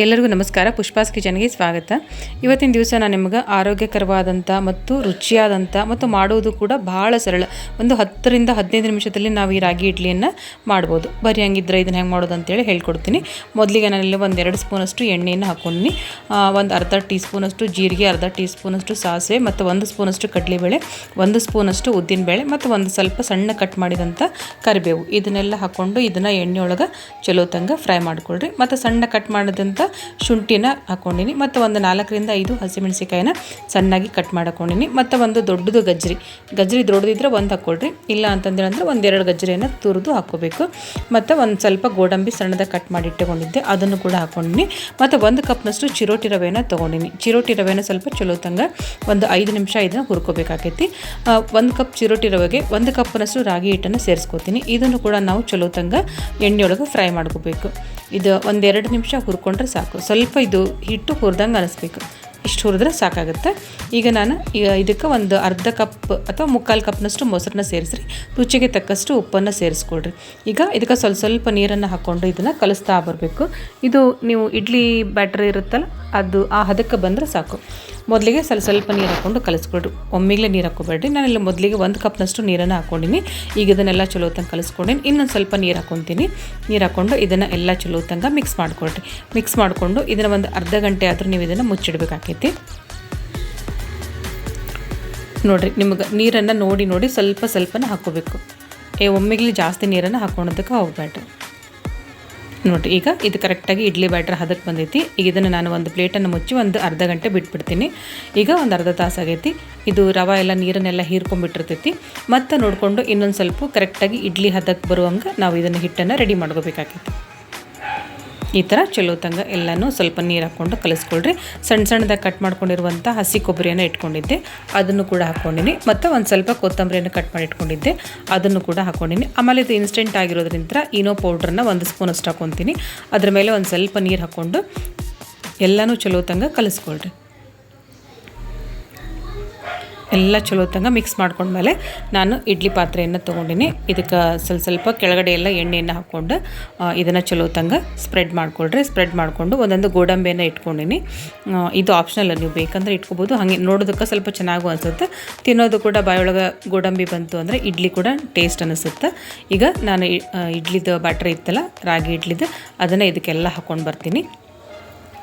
ಎಲ್ಲರಿಗೂ ನಮಸ್ಕಾರ. ಪುಷ್ಪಾಸ್ ಕಿಚನ್ಗೆ ಸ್ವಾಗತ. ಇವತ್ತಿನ ದಿವಸ ನಾನು ನಿಮಗೆ ಆರೋಗ್ಯಕರವಾದಂಥ ಮತ್ತು ರುಚಿಯಾದಂಥ ಮತ್ತು ಮಾಡುವುದು ಕೂಡ ಭಾಳ ಸರಳ. ಒಂದು ಹತ್ತರಿಂದ ಹದಿನೈದು ನಿಮಿಷದಲ್ಲಿ ನಾವು ಈ ರಾಗಿ ಇಡ್ಲಿಯನ್ನು ಮಾಡ್ಬೋದು. ಬರೀ ಹಂಗಿದ್ರೆ ಇದನ್ನು ಹೆಂಗೆ ಮಾಡೋದು ಅಂತೇಳಿ ಹೇಳ್ಕೊಡ್ತೀನಿ. ಮೊದಲಿಗೆ ನಾನಿಲ್ಲಿ ಒಂದು ಎರಡು ಸ್ಪೂನಷ್ಟು ಎಣ್ಣೆಯನ್ನು ಹಾಕ್ಕೊಂಡಿನಿ ಒಂದು ಅರ್ಧ ಟೀ ಸ್ಪೂನಷ್ಟು ಜೀರಿಗೆ, ಅರ್ಧ ಟೀ ಸ್ಪೂನಷ್ಟು ಸಾಸಿವೆ ಮತ್ತು ಒಂದು ಸ್ಪೂನಷ್ಟು ಕಡಲೆಬೇಳೆ, ಒಂದು ಸ್ಪೂನಷ್ಟು ಉದ್ದಿನಬೇಳೆ ಮತ್ತು ಒಂದು ಸ್ವಲ್ಪ ಸಣ್ಣ ಕಟ್ ಮಾಡಿದಂಥ ಕರಿಬೇವು. ಇದನ್ನೆಲ್ಲ ಹಾಕ್ಕೊಂಡು ಇದನ್ನು ಎಣ್ಣೆ ಒಳಗೆ ಚಲೋ ತಂಗ ಫ್ರೈ ಮಾಡ್ಕೊಳ್ರಿ. ಮತ್ತು ಸಣ್ಣ ಕಟ್ ಮಾಡಿದಂಥ ಶುಂಠಿನ ಹಾಕ್ಕೊಂಡಿನಿ ಮತ್ತು ಒಂದು ನಾಲ್ಕರಿಂದ ಐದು ಹಸಿಮೆಣಸಿಕಾಯಿನ ಸಣ್ಣಾಗಿ ಕಟ್ ಮಾಡ್ಕೊಂಡಿನಿ. ಮತ್ತು ಒಂದು ದೊಡ್ಡದು ಗಜ್ಜರಿ. ಗಜ್ರಿ ದೊಡ್ಡದಿದ್ರೆ ಒಂದು ಹಾಕ್ಕೊಳ್ರಿ ಇಲ್ಲ ಅಂತಂದೇಳಂದ್ರೆ ಒಂದೆರಡು ಗಜ್ರಿಯನ್ನು ತುರಿದು ಹಾಕ್ಕೋಬೇಕು ಮತ್ತು ಒಂದು ಸ್ವಲ್ಪ ಗೋಡಂಬಿ ಸಣ್ಣದಾಗಿ ಕಟ್ ಮಾಡಿ ಇಟ್ಟುಕೊಂಡಿದ್ದೆ. ಅದನ್ನು ಕೂಡ ಹಾಕ್ಕೊಂಡಿನಿ ಮತ್ತು ಒಂದು ಕಪ್ನಷ್ಟು ಚಿರೋಟಿ ರವೆನ ತೊಗೊಂಡಿನಿ. ಚಿರೋಟಿ ರವೆನ ಸ್ವಲ್ಪ ಚಲೋ ತಂಗ ಒಂದು ಐದು ನಿಮಿಷ ಇದನ್ನು ಹುರ್ಕೋಬೇಕಾಗೈತಿ ಒಂದು ಕಪ್ ಚಿರೋಟಿ ರವೆಗೆ ಒಂದು ಕಪ್ನಷ್ಟು ರಾಗಿ ಹಿಟ್ಟನ್ನು ಸೇರಿಸ್ಕೋತೀನಿ. ಇದನ್ನು ಕೂಡ ನಾವು ಚಲೋ ತಂಗ ಎಣ್ಣೆಯೊಳಗೆ ಫ್ರೈ ಮಾಡ್ಕೋಬೇಕು. ಇದು ಒಂದೆರಡು ನಿಮಿಷ ಹುರ್ಕೊಂಡ್ರೆ ಸಾಕು. ಸ್ವಲ್ಪ ಇದು ಹಿಟ್ಟು ಹುರಿದಂಗೆ ಅನಿಸ್ಬೇಕು ಇಷ್ಟು ಹುರಿದ್ರೆ ಸಾಕಾಗುತ್ತೆ. ಈಗ ನಾನು ಇದಕ್ಕೆ ಒಂದು ಅರ್ಧ ಕಪ್ ಅಥವಾ ಮುಕ್ಕಾಲು ಕಪ್ನಷ್ಟು ಮೊಸರನ್ನ ಸೇರಿಸ್ರಿ. ರುಚಿಗೆ ತಕ್ಕಷ್ಟು ಉಪ್ಪನ್ನು ಸೇರಿಸ್ಕೊಳ್ರಿ. ಈಗ ಇದಕ್ಕೆ ಸ್ವಲ್ಪ ಸ್ವಲ್ಪ ನೀರನ್ನು ಹಾಕ್ಕೊಂಡು ಇದನ್ನು ಕಲಿಸ್ತಾ ಬರಬೇಕು. ಇದು ನೀವು ಇಡ್ಲಿ ಬ್ಯಾಟ್ರಿ ಇರುತ್ತಲ್ಲ, ಅದು ಆ ಹದಕ್ಕೆ ಬಂದರೆ ಸಾಕು. ಮೊದಲಿಗೆ ಸ್ವಲ್ಪ ಸ್ವಲ್ಪ ನೀರು ಹಾಕ್ಕೊಂಡು ಕಲಿಸ್ಕೊಡ್ರಿ. ಒಮ್ಮೆಗಲೇ ನೀರು ನಾನು ಇಲ್ಲಿ ಮೊದಲಿಗೆ ಒಂದು ಕಪ್ನಷ್ಟು ನೀರನ್ನು ಹಾಕ್ಕೊಂಡಿನಿ. ಈಗ ಇದನ್ನೆಲ್ಲ ಚಲೋ ತಂಗ ಕಲಿಸ್ಕೊಂಡಿನಿ. ಇನ್ನೊಂದು ಸ್ವಲ್ಪ ನೀರು ಹಾಕ್ಕೊತೀನಿ. ನೀರು ಹಾಕ್ಕೊಂಡು ಇದನ್ನು ಎಲ್ಲ ಚಲೋ ತಂಗ ಮಿಕ್ಸ್ ಮಾಡಿಕೊಡ್ರಿ. ಮಿಕ್ಸ್ ಮಾಡಿಕೊಂಡು ಇದನ್ನು ಒಂದು ಅರ್ಧ ಗಂಟೆ ಆದರೂ ನೀವು ಇದನ್ನು ಮುಚ್ಚಿಡಬೇಕಾಕೈತಿ. ನೋಡಿರಿ, ನಿಮಗೆ ನೀರನ್ನು ನೋಡಿ ನೋಡಿ ಸ್ವಲ್ಪ ಸ್ವಲ್ಪನ ಹಾಕ್ಕೋಬೇಕು. ಏ, ಒಮ್ಮೆಗಲಿ ಜಾಸ್ತಿ ನೀರನ್ನು ಹಾಕ್ಕೊಳೋದಕ್ಕೆ ಹೋಗ್ಬೇಡ್ರಿ ನೋಡಿರಿ, ಈಗ ಇದು ಕರೆಕ್ಟಾಗಿ ಇಡ್ಲಿ ಬ್ಯಾಟ್ರ್ ಹದಕ್ಕೆ ಬಂದೈತಿ. ಈಗ ಇದನ್ನು ನಾನು ಒಂದು ಪ್ಲೇಟನ್ನು ಮುಚ್ಚಿ ಒಂದು ಅರ್ಧ ಗಂಟೆ ಬಿಟ್ಬಿಡ್ತೀನಿ. ಈಗ ಒಂದು ಅರ್ಧ ತಾಸು ಆಗೈತಿ. ಇದು ರವೆ ಎಲ್ಲ ನೀರನ್ನೆಲ್ಲ ಹೀರ್ಕೊಂಡ್ಬಿಟ್ಟಿರ್ತೈತಿ. ಮತ್ತು ನೋಡಿಕೊಂಡು ಇನ್ನೊಂದು ಸ್ವಲ್ಪ ಕರೆಕ್ಟಾಗಿ ಇಡ್ಲಿ ಹದಕ್ಕೆ ಬರುವಂಗೆ ನಾವು ಇದನ್ನು ಹಿಟ್ಟನ್ನು ರೆಡಿ ಮಾಡ್ಕೋಬೇಕಾಗೈತಿ. ಈ ಥರ ಚಲೋ ತಂಗ ಎಲ್ಲನೂ ಸ್ವಲ್ಪ ನೀರು ಹಾಕ್ಕೊಂಡು ಕಲಿಸ್ಕೊಳ್ರಿ. ಸಣ್ಣ ಸಣ್ಣದಾಗಿ ಕಟ್ ಮಾಡ್ಕೊಂಡಿರುವಂಥ ಹಸಿ ಕೊಬ್ಬರಿಯನ್ನು ಇಟ್ಕೊಂಡಿದ್ದೆ. ಅದನ್ನು ಕೂಡ ಹಾಕ್ಕೊಂಡಿನಿ ಮತ್ತು ಒಂದು ಸ್ವಲ್ಪ ಕೊತ್ತಂಬರಿಯನ್ನು ಕಟ್ ಮಾಡಿ ಇಟ್ಕೊಂಡಿದ್ದೆ. ಅದನ್ನು ಕೂಡ ಹಾಕ್ಕೊಂಡಿನಿ ಆಮೇಲೆ ಇದು ಇನ್ಸ್ಟೆಂಟ್ ಆಗಿರೋದ್ರಿಂದ ಇನೋ ಪೌಡ್ರನ್ನ ಒಂದು ಸ್ಪೂನ್ ಅಷ್ಟು ಹಾಕ್ಕೊತೀನಿ ಅದ್ರ ಮೇಲೆ ಒಂದು ಸ್ವಲ್ಪ ನೀರು ಹಾಕ್ಕೊಂಡು ಎಲ್ಲನೂ ಚಲೋ ತಂಗ ಕಲಿಸ್ಕೊಳ್ರಿ. ಎಲ್ಲ ಚಲೋ ತಂಗ ಮಿಕ್ಸ್ ಮಾಡ್ಕೊಂಡ್ಮೇಲೆ ನಾನು ಇಡ್ಲಿ ಪಾತ್ರೆಯನ್ನು ತೊಗೊಂಡಿನಿ. ಇದಕ್ಕೆ ಸ್ವಲ್ಪ ಸ್ವಲ್ಪ ಕೆಳಗಡೆ ಎಲ್ಲ ಎಣ್ಣೆಯನ್ನು ಹಾಕ್ಕೊಂಡು ಇದನ್ನು ಚಲೋ ತಂಗ ಸ್ಪ್ರೆಡ್ ಮಾಡ್ಕೊಳ್ರಿ. ಸ್ಪ್ರೆಡ್ ಮಾಡಿಕೊಂಡು ಒಂದೊಂದು ಗೋಡಂಬಿಯನ್ನು ಇಟ್ಕೊಂಡಿನಿ. ಇದು ಆಪ್ಷನಲ್ಲ ನೀವು ಬೇಕಂದ್ರೆ ಇಟ್ಕೋಬೋದು. ಹಾಗೆ ನೋಡೋದಕ್ಕೆ ಸ್ವಲ್ಪ ಚೆನ್ನಾಗೂ ಅನಿಸುತ್ತೆ. ತಿನ್ನೋದು ಕೂಡ ಬಾಯೊಳಗೆ ಗೋಡಂಬಿ ಬಂತು ಅಂದರೆ ಇಡ್ಲಿ ಕೂಡ ಟೇಸ್ಟ್ ಅನಿಸುತ್ತೆ. ಈಗ ನಾನು ಇಡ್ಲಿದು ಬ್ಯಾಟ್ರಿ ಇತ್ತಲ್ಲ, ರಾಗಿ ಇಡ್ಲಿದು, ಅದನ್ನು ಇದಕ್ಕೆಲ್ಲ ಹಾಕ್ಕೊಂಡು ಬರ್ತೀನಿ.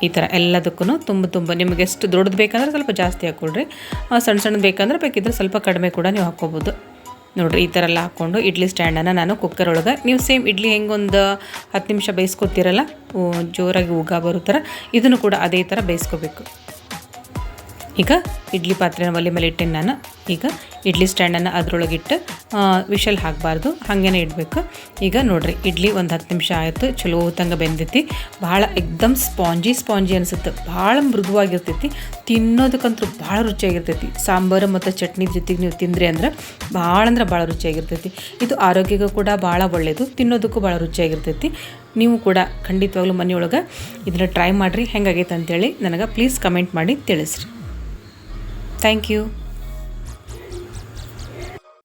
ಈ ಥರ ಎಲ್ಲದಕ್ಕೂ ತುಂಬ ತುಂಬ ನಿಮಗೆ ಎಷ್ಟು ದೊಡ್ಡದು ಬೇಕಂದ್ರೆ ಸ್ವಲ್ಪ ಜಾಸ್ತಿ ಹಾಕ್ಕೊಳ್ರಿ. ಸಣ್ಣ ಸಣ್ಣದು ಬೇಕಂದ್ರೆ ಬೇಕಿದ್ರೆ ಸ್ವಲ್ಪ ಕಡಿಮೆ ಕೂಡ ನೀವು ಹಾಕ್ಕೋಬೋದು. ನೋಡಿರಿ, ಈ ಥರ ಎಲ್ಲ ಹಾಕ್ಕೊಂಡು ಇಡ್ಲಿ ಸ್ಟ್ಯಾಂಡನ್ನು ನಾನು ಕುಕ್ಕರ್ ಒಳಗೆ, ನೀವು ಸೇಮ್ ಇಡ್ಲಿ ಹೆಂಗೆ ಒಂದು ಹತ್ತು ನಿಮಿಷ ಬೇಯಿಸ್ಕೊತೀರಲ್ಲ ಜೋರಾಗಿ ಉಗ ಬರೋ ಥರ, ಇದನ್ನು ಕೂಡ ಅದೇ ಥರ ಬೇಯಿಸ್ಕೋಬೇಕು. ಈಗ ಇಡ್ಲಿ ಪಾತ್ರೆನ ಒಲೆ ಮೇಲೆ ಇಟ್ಟೆ ನಾನು. ಈಗ ಇಡ್ಲಿ ಸ್ಟ್ಯಾಂಡನ್ನು ಅದರೊಳಗಿಟ್ಟು ವಿಷಲ್ ಹಾಕಬಾರ್ದು. ಹಾಗೇನೆ ಇಡಬೇಕು. ಈಗ ನೋಡಿರಿ, ಇಡ್ಲಿ ಒಂದು ಹತ್ತು ನಿಮಿಷ ಆಯಿತು. ಚಲೋ ತಂಗ ಬೆಂದೈತಿ. ಭಾಳ ಎಕ್ದಮ್ ಸ್ಪಾಂಜಿ ಸ್ಪಾಂಜಿ ಅನಿಸುತ್ತೆ. ಭಾಳ ಮೃದುವಾಗಿರ್ತೈತಿ. ತಿನ್ನೋದಕ್ಕಂತೂ ಭಾಳ ರುಚಿಯಾಗಿರ್ತೈತಿ. ಸಾಂಬಾರು ಮತ್ತು ಚಟ್ನಿ ಜೊತೆಗೆ ನೀವು ತಿಂದ್ರಿ ಅಂದ್ರೆ ಭಾಳ ಅಂದ್ರೆ ಭಾಳ ರುಚಿಯಾಗಿರ್ತೈತಿ. ಇದು ಆರೋಗ್ಯಕ್ಕೂ ಕೂಡ ಭಾಳ ಒಳ್ಳೆಯದು ತಿನ್ನೋದಕ್ಕೂ ಭಾಳ ರುಚಿಯಾಗಿರ್ತೈತಿ. ನೀವು ಕೂಡ ಖಂಡಿತವಾಗ್ಲೂ ಮನೆಯೊಳಗೆ ಇದನ್ನು ಟ್ರೈ ಮಾಡಿರಿ. ಹೆಂಗಾಗೈತೆ ಅಂತೇಳಿ ನನಗೆ ಪ್ಲೀಸ್ ಕಮೆಂಟ್ ಮಾಡಿ ತಿಳಿಸ್ರಿ. Thank you.